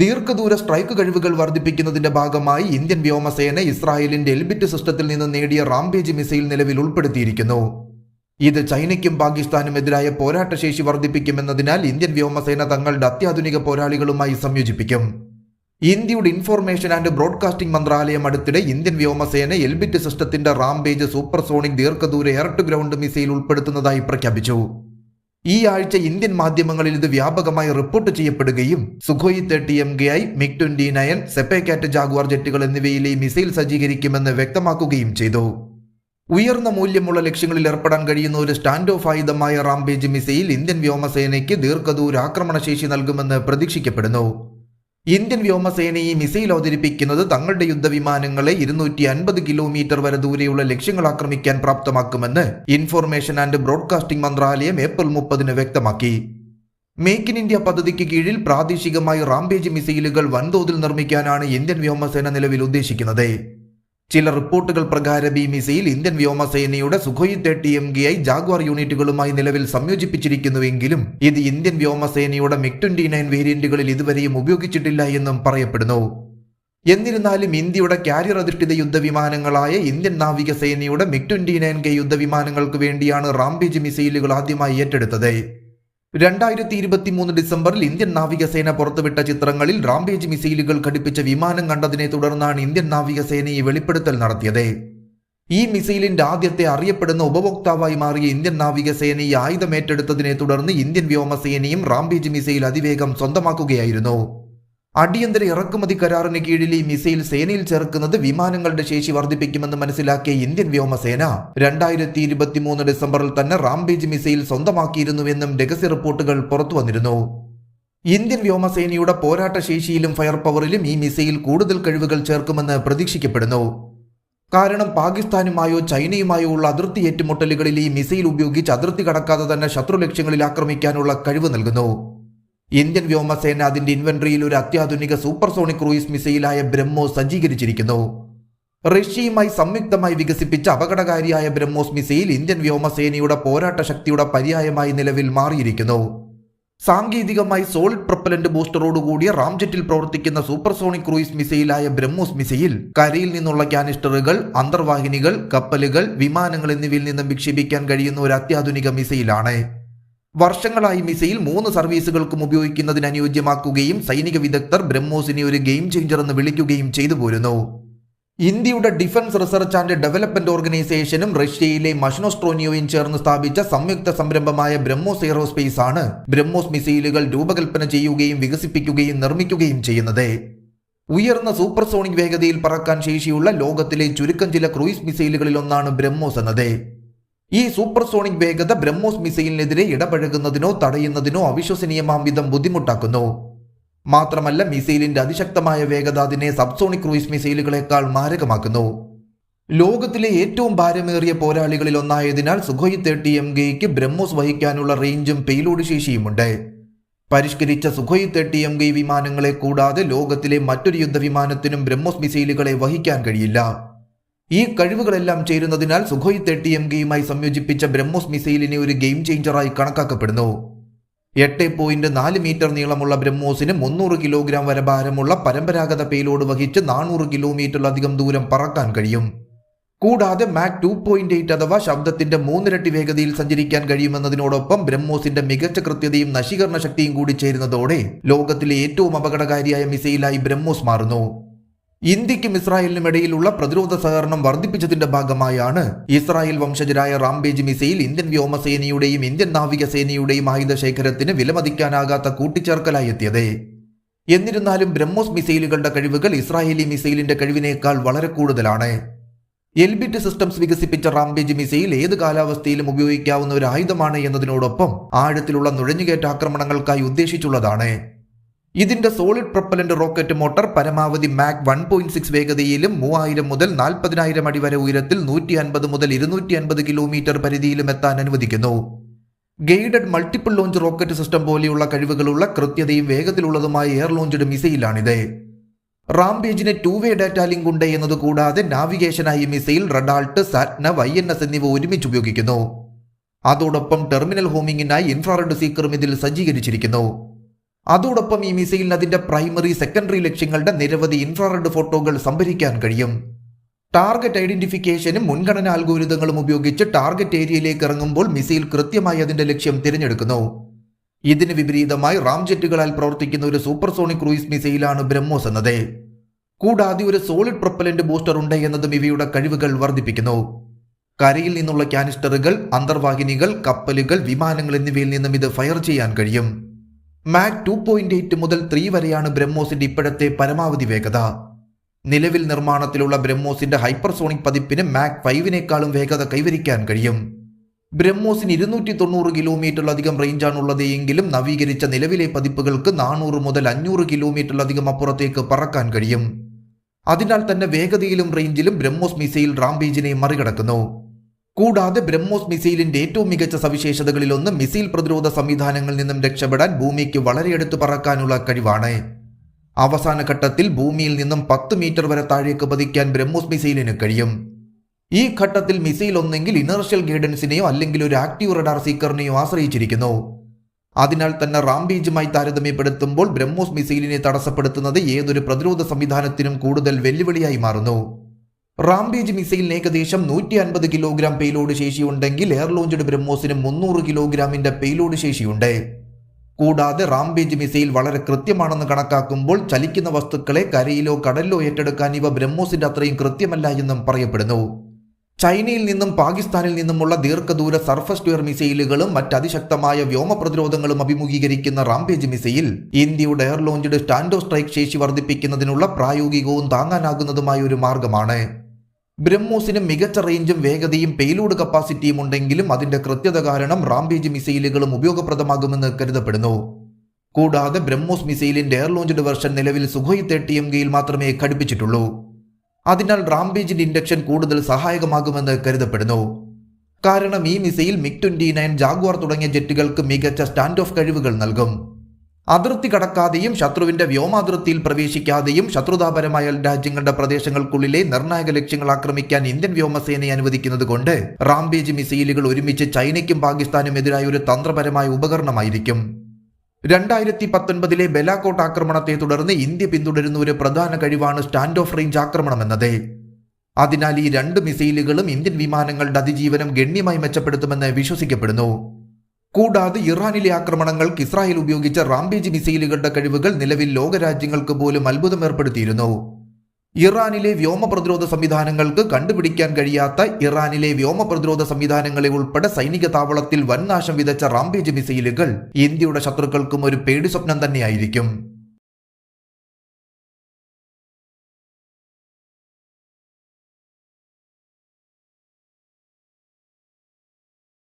ദീർഘദൂര സ്ട്രൈക്ക് കഴിവുകൾ വർദ്ധിപ്പിക്കുന്നതിന്റെ ഭാഗമായി ഇന്ത്യൻ വ്യോമസേന ഇസ്രായേലിന്റെ എൽബിറ്റ് സിസ്റ്റത്തിൽ നിന്ന് നേടിയ റാംബേജ് മിസൈൽ നിലവിൽ ഉൾപ്പെടുത്തിയിരിക്കുന്നു. ഇത് ചൈനയ്ക്കും പാകിസ്ഥാനും എതിരായ പോരാട്ടശേഷി വർദ്ധിപ്പിക്കുമെന്നതിനാൽ ഇന്ത്യൻ വ്യോമസേന തങ്ങളുടെ അത്യാധുനിക പോരാളികളുമായി സംയോജിപ്പിക്കും. ഇന്ത്യയുടെ ഇൻഫോർമേഷൻ ആൻഡ് ബ്രോഡ്കാസ്റ്റിംഗ് മന്ത്രാലയം അടുത്തിടെ ഇന്ത്യൻ വ്യോമസേന എൽബിറ്റ് സിസ്റ്റത്തിന്റെ റാംബേജ് സൂപ്പർസോണിക് ദീർഘദൂര എയർ ടു ഗ്രൗണ്ട് മിസൈൽ ഉൾപ്പെടുത്തുന്നതായി പ്രഖ്യാപിച്ചു. ഈ ആഴ്ച ഇന്ത്യൻ മാധ്യമങ്ങളിൽ ഇത് വ്യാപകമായി റിപ്പോർട്ട് ചെയ്യപ്പെടുകയും Sukhoi thirty M K I MiG twenty nine SEPECAT Jaguar ജെറ്റുകൾ എന്നിവയിലെ മിസൈൽ സജ്ജീകരിക്കുമെന്ന് വ്യക്തമാക്കുകയും ചെയ്തു. ഉയർന്ന മൂല്യമുള്ള ലക്ഷ്യങ്ങളിൽ ഏർപ്പെടാൻ കഴിയുന്ന ഒരു സ്റ്റാൻഡ് ഓഫ് ആയുധമായ റാംബേജ് മിസൈൽ ഇന്ത്യൻ വ്യോമസേനയ്ക്ക് ദീർഘദൂര ആക്രമണശേഷി നൽകുമെന്ന് പ്രതീക്ഷിക്കപ്പെടുന്നു. ഇന്ത്യൻ വ്യോമസേന ഈ മിസൈൽ അവതരിപ്പിക്കുന്നത് തങ്ങളുടെ യുദ്ധവിമാനങ്ങളെ ഇരുന്നൂറ്റി അൻപത് കിലോമീറ്റർ വരെ ദൂരെയുള്ള ലക്ഷ്യങ്ങൾ ആക്രമിക്കാൻ പ്രാപ്തമാക്കുമെന്ന് ഇൻഫോർമേഷൻ ആൻഡ് ബ്രോഡ്കാസ്റ്റിംഗ് മന്ത്രാലയം ഏപ്രിൽ മുപ്പതിന് വ്യക്തമാക്കി. മേക്ക് ഇൻ ഇന്ത്യ പദ്ധതിക്ക് കീഴിൽ പ്രാദേശികമായി റാംബേജ് മിസൈലുകൾ വൻതോതിൽ നിർമ്മിക്കാനാണ് ഇന്ത്യൻ വ്യോമസേന നിലവിൽ ഉദ്ദേശിക്കുന്നത്. ചില റിപ്പോർട്ടുകൾ പ്രകാരം ഈ മിസൈൽ ഇന്ത്യൻ വ്യോമസേനയുടെ Sukhoi thirty M K I Jaguar യൂണിറ്റുകളുമായി നിലവിൽ സംയോജിപ്പിച്ചിരിക്കുന്നുവെങ്കിലും ഇത് ഇന്ത്യൻ വ്യോമസേനയുടെ മിഗ് ട്വന്റി നയൻ വേരിയന്റുകളിൽ ഇതുവരെയും ഉപയോഗിച്ചിട്ടില്ല എന്നും പറയപ്പെടുന്നു. എന്നിരുന്നാലും ഇന്ത്യയുടെ കാരിയർ അധിഷ്ഠിത യുദ്ധവിമാനങ്ങളായ ഇന്ത്യൻ നാവികസേനയുടെ മിഗ് ട്വന്റി നയൻ കെ യുദ്ധവിമാനങ്ങൾക്ക് വേണ്ടിയാണ് റാംബേജ് മിസൈലുകൾ ആദ്യമായി ഏറ്റെടുത്തത്. രണ്ടായിരത്തി ഇരുപത്തി മൂന്ന് ഡിസംബറിൽ ഇന്ത്യൻ നാവികസേന പുറത്തുവിട്ട ചിത്രങ്ങളിൽ റാംബേജ് മിസൈലുകൾ ഘടിപ്പിച്ച വിമാനം കണ്ടതിനെ തുടർന്നാണ് ഇന്ത്യൻ നാവികസേന ഈ വെളിപ്പെടുത്തൽ നടത്തിയത്. ഈ മിസൈലിന്റെ ആദ്യത്തെ അറിയപ്പെടുന്ന ഉപഭോക്താവായി മാറിയ ഇന്ത്യൻ നാവികസേന ഈ ആയുധമേറ്റെടുത്തതിനെ തുടർന്ന് ഇന്ത്യൻ വ്യോമസേനയും റാംബേജ് മിസൈൽ അതിവേഗം സ്വന്തമാക്കുകയായിരുന്നു. അടിയന്തര ഇറക്കുമതി കരാറിന് കീഴിൽ ഈ മിസൈൽ സേനയിൽ ചേർക്കുന്നത് വിമാനങ്ങളുടെ ശേഷി വർദ്ധിപ്പിക്കുമെന്ന് മനസ്സിലാക്കിയ ഇന്ത്യൻ വ്യോമസേന. രണ്ടായിരത്തി ഇരുപത്തി മൂന്ന് ഡിസംബറിൽ തന്നെ റാംബേജ് മിസൈൽ സ്വന്തമാക്കിയിരുന്നുവെന്നും രഹസ്യ റിപ്പോർട്ടുകൾ പുറത്തു വന്നിരുന്നു. ഇന്ത്യൻ വ്യോമസേനയുടെ പോരാട്ട ശേഷിയിലും ഫയർ പവറിലും ഈ മിസൈൽ കൂടുതൽ കഴിവുകൾ ചേർക്കുമെന്ന് പ്രതീക്ഷിക്കപ്പെടുന്നു. കാരണം പാകിസ്ഥാനുമായോ ചൈനയുമായോ ഉള്ള അതിർത്തി ഏറ്റുമുട്ടലുകളിൽ ഈ മിസൈൽ ഉപയോഗിച്ച് അതിർത്തി കടക്കാതെ തന്നെ ശത്രു ലക്ഷ്യങ്ങളിൽ ആക്രമിക്കാനുള്ള കഴിവ് നൽകുന്നു. ഇന്ത്യൻ വ്യോമസേന അതിന്റെ ഇൻവെന്ററിയിൽ ഒരു അത്യാധുനിക സൂപ്പർസോണിക് ക്രൂയിസ് മിസൈലായ ബ്രഹ്മോസ് സജ്ജീകരിച്ചിരിക്കുന്നു. റഷ്യയുമായി സംയുക്തമായി വികസിപ്പിച്ച അപകടകാരിയായ ബ്രഹ്മോസ് മിസൈൽ ഇന്ത്യൻ വ്യോമസേനയുടെ പോരാട്ട ശക്തിയുടെ പര്യായമായി നിലവിൽ മാറിയിരിക്കുന്നു. സാങ്കേതികമായി സോളിഡ് പ്രൊപ്പലന്റ് ബൂസ്റ്ററോടുകൂടിയ റാംജെറ്റിൽ പ്രവർത്തിക്കുന്ന സൂപ്പർസോണിക് ക്രൂയിസ് മിസൈലായ ബ്രഹ്മോസ് മിസൈൽ കരയിൽ നിന്നുള്ള കാനിസ്റ്ററുകൾ അന്തർവാഹിനികൾ കപ്പലുകൾ വിമാനങ്ങൾ എന്നിവയിൽ നിന്നും വിക്ഷേപിക്കാൻ കഴിയുന്ന ഒരു അത്യാധുനിക മിസൈലാണ്. വർഷങ്ങളായി മിസൈൽ മൂന്ന് സർവീസുകൾക്കും ഉപയോഗിക്കുന്നതിന് അനുയോജ്യമാക്കുകയും സൈനിക വിദഗ്ധർ ബ്രഹ്മോസിനെ ഒരു ഗെയിം ചേഞ്ചർ എന്ന് വിളിക്കുകയും ചെയ്തു പോരുന്നു. ഇന്ത്യയുടെ ഡിഫൻസ് റിസർച്ച് ആൻഡ് ഡെവലപ്മെന്റ് ഓർഗനൈസേഷനും റഷ്യയിലെ മഷ്നോസ്ട്രോനിയോയും ചേർന്ന് സ്ഥാപിച്ച സംയുക്ത സംരംഭമായ ബ്രഹ്മോസ് എയറോസ്പേസ് ആണ് ബ്രഹ്മോസ് മിസൈലുകൾ രൂപകൽപ്പന ചെയ്യുകയും വികസിപ്പിക്കുകയും നിർമ്മിക്കുകയും ചെയ്യുന്നത്. ഉയർന്ന സൂപ്പർസോണിക് വേഗതയിൽ പറക്കാൻ ശേഷിയുള്ള ലോകത്തിലെ ചുരുക്കം ചില ക്രൂയിസ് മിസൈലുകളിൽ ഒന്നാണ് ബ്രഹ്മോസ് എന്നത്. ഈ സൂപ്പർസോണിക് വേഗത ബ്രഹ്മോസ് മിസൈലിനെതിരെ ഇടപഴകുന്നതിനോ തടയുന്നതിനോ അവിശ്വസനീയമാം വിധം ബുദ്ധിമുട്ടാക്കുന്നു. മാത്രമല്ല മിസൈലിന്റെ അതിശക്തമായ വേഗത അതിനെ സബ്സോണിക് ക്രൂയിസ് മിസൈലുകളെക്കാൾ മാരകമാക്കുന്നു. ലോകത്തിലെ ഏറ്റവും ഭാരമേറിയ പോരാളികളിൽ ഒന്നായതിനാൽ Sukhoi thirty M K I BrahMos വഹിക്കാനുള്ള റേഞ്ചും പെയ്ലോഡ് ശേഷിയുമുണ്ട്. പരിഷ്കരിച്ച Sukhoi thirty M K I വിമാനങ്ങളെ കൂടാതെ ലോകത്തിലെ മറ്റൊരു യുദ്ധവിമാനത്തിനും ബ്രഹ്മോസ് മിസൈലുകളെ വഹിക്കാൻ കഴിയില്ല. ഈ കഴിവുകളെല്ലാം ചേരുന്നതിനാൽ സുഖോയ് തേർട്ടി എം കെയുമായി സംയോജിപ്പിച്ച ബ്രഹ്മോസ് മിസൈലിനെ ഒരു ഗെയിം ചേഞ്ചറായി കണക്കാക്കപ്പെടുന്നു. എട്ട് പോയിന്റ് നാല് മീറ്റർ നീളമുള്ള ബ്രഹ്മോസിന് മുന്നൂറ് കിലോഗ്രാം വരെ ഭാരമുള്ള പരമ്പരാഗത പേലോഡ് വഹിച്ച് നാനൂറ് കിലോമീറ്ററിലധികം ദൂരം പറക്കാൻ കഴിയും. കൂടാതെ മാക് ടു പോയിന്റ് എയ്റ്റ് അഥവാ ശബ്ദത്തിന്റെ മൂന്നിരട്ടി വേഗതയിൽ സഞ്ചരിക്കാൻ കഴിയുമെന്നതിനോടൊപ്പം ബ്രഹ്മോസിന്റെ മികച്ച കൃത്യതയും നശീകരണ ശക്തിയും കൂടി ചേരുന്നതോടെ ലോകത്തിലെ ഏറ്റവും അപകടകാരിയായ മിസൈലായി ബ്രഹ്മോസ് മാറുന്നു. ഇന്ത്യക്കും ഇസ്രായേലിനും ഇടയിലുള്ള പ്രതിരോധ സഹകരണം വർദ്ധിപ്പിച്ചതിന്റെ ഭാഗമായാണ് ഇസ്രായേൽ വംശജരായ റാംബേജ് മിസൈൽ ഇന്ത്യൻ വ്യോമസേനയുടെയും ഇന്ത്യൻ നാവികസേനയുടെയും ആയുധ ശേഖരത്തിന് വിലമതിക്കാനാകാത്ത കൂട്ടിച്ചേർക്കലായി എത്തിയത്. എന്നിരുന്നാലും ബ്രഹ്മോസ് മിസൈലുകളുടെ കഴിവുകൾ ഇസ്രായേലി മിസൈലിന്റെ കഴിവിനേക്കാൾ വളരെ കൂടുതലാണ്. എൽബിറ്റ് സിസ്റ്റംസ് വികസിപ്പിച്ച റാംബേജ് മിസൈൽ ഏത് കാലാവസ്ഥയിലും ഉപയോഗിക്കാവുന്ന ഒരു ആയുധമാണ് എന്നതിനോടൊപ്പം ആഴത്തിലുള്ള നുഴഞ്ഞുകയറ്റ ആക്രമണങ്ങൾക്കായി ഉദ്ദേശിച്ചുള്ളതാണ്. ഇതിന്റെ സോളിഡ് പ്രൊപ്പലന്റ് റോക്കറ്റ് മോട്ടോർ പരമാവധി മാക് വൺ പോയിന്റ് സിക്സ് വേഗതയിലും മൂവായിരം മുതൽ നാൽപ്പതിനായിരം അടി വരെ ഉയരത്തിൽ നൂറ്റി അൻപത് മുതൽ ഇരുന്നൂറ്റി അൻപത് കിലോമീറ്റർ പരിധിയിലും എത്താൻ അനുവദിക്കുന്നു. Guided multiple launch rocket system പോലെയുള്ള കഴിവുകളുള്ള കൃത്യതയും വേഗത്തിലുള്ളതുമായ എയർ ലോഞ്ച്ഡ് മിസൈലാണിത്. റാംബേജിന് ടു വേ ഡാറ്റ ലിങ്ക് ഉണ്ട് എന്നത് കൂടാതെ നാവിഗേഷനായി missile radalt satnav I N S എന്നിവ ഒരുമിച്ച് ഉപയോഗിക്കുന്നു. അതോടൊപ്പം ടെർമിനൽ ഹോമിങ്ങിനായി ഇൻഫ്രാറെഡ് സീക്കറും ഇതിൽ സജ്ജീകരിച്ചിരിക്കുന്നു. അതോടൊപ്പം ഈ മിസൈലിന് അതിന്റെ പ്രൈമറി സെക്കൻഡറി ലക്ഷ്യങ്ങളുടെ നിരവധി ഇൻഫ്രാറെഡ് ഫോട്ടോകൾ സംഭരിക്കാൻ കഴിയും. ടാർഗറ്റ് ഐഡന്റിഫിക്കേഷനും മുൻഗണന അൽഗോരിതങ്ങളും ഉപയോഗിച്ച് ടാർഗറ്റ് ഏരിയയിലേക്ക് ഇറങ്ങുമ്പോൾ മിസൈൽ കൃത്യമായി അതിന്റെ ലക്ഷ്യം തിരഞ്ഞെടുക്കുന്നു. ഇതിന് വിപരീതമായി റാംജെറ്റുകളാൽ പ്രവർത്തിക്കുന്ന ഒരു സൂപ്പർസോണിക് ക്രൂയിസ് മിസൈലാണ് ബ്രഹ്മോസ് എന്നത്. കൂടാതെ ഒരു സോളിഡ് പ്രൊപ്പലന്റ് ബൂസ്റ്റർ ഉണ്ട് എന്നതും ഇവയുടെ കഴിവുകൾ വർദ്ധിപ്പിക്കുന്നു. കരയിൽ നിന്നുള്ള കാനിസ്റ്ററുകൾ അന്തർവാഹിനികൾ കപ്പലുകൾ വിമാനങ്ങൾ എന്നിവയിൽ നിന്നും ഇത് ഫയർ ചെയ്യാൻ കഴിയും. മാക് ടു പോയിന്റ് എയ്റ്റ് മുതൽ ത്രീ വരെയാണ് ബ്രഹ്മോസിന്റെ ഇപ്പോഴത്തെ പരമാവധി വേഗത. നിലവിൽ നിർമ്മാണത്തിലുള്ള ബ്രഹ്മോസിന്റെ ഹൈപ്പർസോണിക് പതിപ്പിന് മാക് ഫൈവിനേക്കാളും വേഗത കൈവരിക്കാൻ കഴിയും. ബ്രഹ്മോസിന് ഇരുന്നൂറ്റി തൊണ്ണൂറ് കിലോമീറ്ററിലധികം റേഞ്ചാണുള്ളത് എങ്കിലും നവീകരിച്ച നിലവിലെ പതിപ്പുകൾക്ക് നാനൂറ് മുതൽ അഞ്ഞൂറ് കിലോമീറ്ററിലധികം അപ്പുറത്തേക്ക് പറക്കാൻ കഴിയും. അതിനാൽ തന്നെ വേഗതയിലും റേഞ്ചിലും ബ്രഹ്മോസ് മിസൈൽ റാംബേജിനെ മറികടക്കുന്നു. കൂടാതെ ബ്രഹ്മോസ് മിസൈലിന്റെ ഏറ്റവും മികച്ച സവിശേഷതകളിലൊന്ന് മിസൈൽ പ്രതിരോധ സംവിധാനങ്ങളിൽ നിന്നും രക്ഷപ്പെടാൻ ഭൂമിക്ക് വളരെ അടുത്ത് പറക്കാനുള്ള കഴിവാണ്. അവസാന ഘട്ടത്തിൽ ഭൂമിയിൽ നിന്നും പത്ത് മീറ്റർ വരെ താഴേക്ക് പതിക്കാൻ ബ്രഹ്മോസ് മിസൈലിന് കഴിയും. ഈ ഘട്ടത്തിൽ മിസൈൽ ഒന്നെങ്കിൽ ഇനർഷ്യൽ ഗൈഡൻസിനെയോ അല്ലെങ്കിൽ ഒരു ആക്ടീവ് റഡാർ സീക്കറിനെയോ ആശ്രയിച്ചിരിക്കുന്നു. അതിനാൽ തന്നെ റാംബീജുമായി താരതമ്യപ്പെടുത്തുമ്പോൾ ബ്രഹ്മോസ് മിസൈലിനെ തടസ്സപ്പെടുത്തുന്നത് ഏതൊരു പ്രതിരോധ സംവിധാനത്തിനും കൂടുതൽ വെല്ലുവിളിയായി മാറുന്നു. റാംബേജ് മിസൈലിന് ഏകദേശം നൂറ്റി അൻപത് കിലോഗ്രാം പേലോഡ് ശേഷിയുണ്ടെങ്കിൽ എയർ ലോഞ്ചഡ് ബ്രഹ്മോസിന് മുന്നൂറ് കിലോഗ്രാമിന്റെ പേലോഡ് ശേഷിയുണ്ട്. കൂടാതെ റാംബേജ് മിസൈൽ വളരെ കൃത്യമാണെന്ന് കണക്കാക്കുമ്പോൾ ചലിക്കുന്ന വസ്തുക്കളെ കരയിലോ കടലിലോ ഏറ്റെടുക്കാൻ ഇവ ബ്രഹ്മോസിന്റെ അത്രയും കൃത്യമല്ല എന്നും പറയപ്പെടുന്നു. ചൈനയിൽ നിന്നും പാകിസ്ഥാനിൽ നിന്നുമുള്ള ദീർഘദൂര സർഫസ് ടു എയർ മിസൈലുകളും മറ്റ് അതിശക്തമായ വ്യോമ പ്രതിരോധങ്ങളും അഭിമുഖീകരിക്കുന്ന റാംബേജ് മിസൈൽ ഇന്ത്യയുടെ എയർ ലോഞ്ചഡ് സ്റ്റാൻഡോ സ്ട്രൈക്ക് ശേഷി വർദ്ധിപ്പിക്കുന്നതിനുള്ള പ്രായോഗികവും താങ്ങാനാകുന്നതുമായ ഒരു മാർഗമാണ്. ബ്രഹ്മോസിന് മികച്ച റേഞ്ചും വേഗതയും പേലോഡ് കപ്പാസിറ്റിയും ഉണ്ടെങ്കിലും അതിന്റെ കൃത്യത കാരണം റാംബേജ് മിസൈലുകളും ഉപയോഗപ്രദമാകുമെന്ന് കരുതപ്പെടുന്നു. കൂടാതെ ബ്രഹ്മോസ് മിസൈലിന്റെ എയർ ലോഞ്ച്ഡ് വെർഷൻ നിലവിൽ സുഖോയ് തേർട്ടി എം കെയിൽ മാത്രമേ ഘടിപ്പിച്ചിട്ടുള്ളൂ. അതിനാൽ റാംബേജിന്റെ ഇൻഡക്ഷൻ കൂടുതൽ സഹായകമാകുമെന്ന് കരുതപ്പെടുന്നു. കാരണം ഈ missile MiG twenty nine Jaguar തുടങ്ങിയ ജെറ്റുകൾക്ക് മികച്ച സ്റ്റാൻഡ് ഓഫ് കഴിവുകൾ നൽകും. അതിർത്തി കടക്കാതെയും ശത്രുവിന്റെ വ്യോമാതിർത്തിയിൽ പ്രവേശിക്കാതെയും ശത്രുതാപരമായ രാജ്യങ്ങളുടെ പ്രദേശങ്ങൾക്കുള്ളിലെ നിർണായക ലക്ഷ്യങ്ങൾ ആക്രമിക്കാൻ ഇന്ത്യൻ വ്യോമസേനയെ അനുവദിക്കുന്നത് കൊണ്ട് റാംബേജ് മിസൈലുകൾ ഒരുമിച്ച് ചൈനയ്ക്കും പാകിസ്ഥാനും എതിരായ ഒരു തന്ത്രപരമായ ഉപകരണമായിരിക്കും. രണ്ടായിരത്തി പത്തൊൻപതിലെ ബെലാക്കോട്ട് ആക്രമണത്തെ തുടർന്ന് ഇന്ത്യ പിന്തുടരുന്ന ഒരു പ്രധാന കഴിവാണ് സ്റ്റാൻഡ് ഓഫ് റേഞ്ച് ആക്രമണം എന്നത്. അതിനാൽ ഈ രണ്ട് മിസൈലുകളും ഇന്ത്യൻ വിമാനങ്ങളുടെ അതിജീവനം ഗണ്യമായി മെച്ചപ്പെടുത്തുമെന്ന് വിശ്വസിക്കപ്പെടുന്നു. കൂടാതെ ഇറാനിലെ ആക്രമണങ്ങൾക്ക് ഇസ്രായേൽ ഉപയോഗിച്ച റാംബേജ് മിസൈലുകളുടെ കഴിവുകൾ നിലവിൽ ലോകരാജ്യങ്ങൾക്ക് പോലും അത്ഭുതം ഏർപ്പെടുത്തിയിരുന്നു. ഇറാനിലെ വ്യോമ പ്രതിരോധ സംവിധാനങ്ങൾക്ക് കണ്ടുപിടിക്കാൻ കഴിയാത്ത ഇറാനിലെ വ്യോമ പ്രതിരോധ സംവിധാനങ്ങളെ ഉൾപ്പെടെ സൈനിക താവളത്തിൽ വൻനാശം വിതച്ച റാംബേജ് മിസൈലുകൾ ഇന്ത്യയുടെ ശത്രുക്കൾക്കും ഒരു പേടി സ്വപ്നം തന്നെയായിരിക്കും.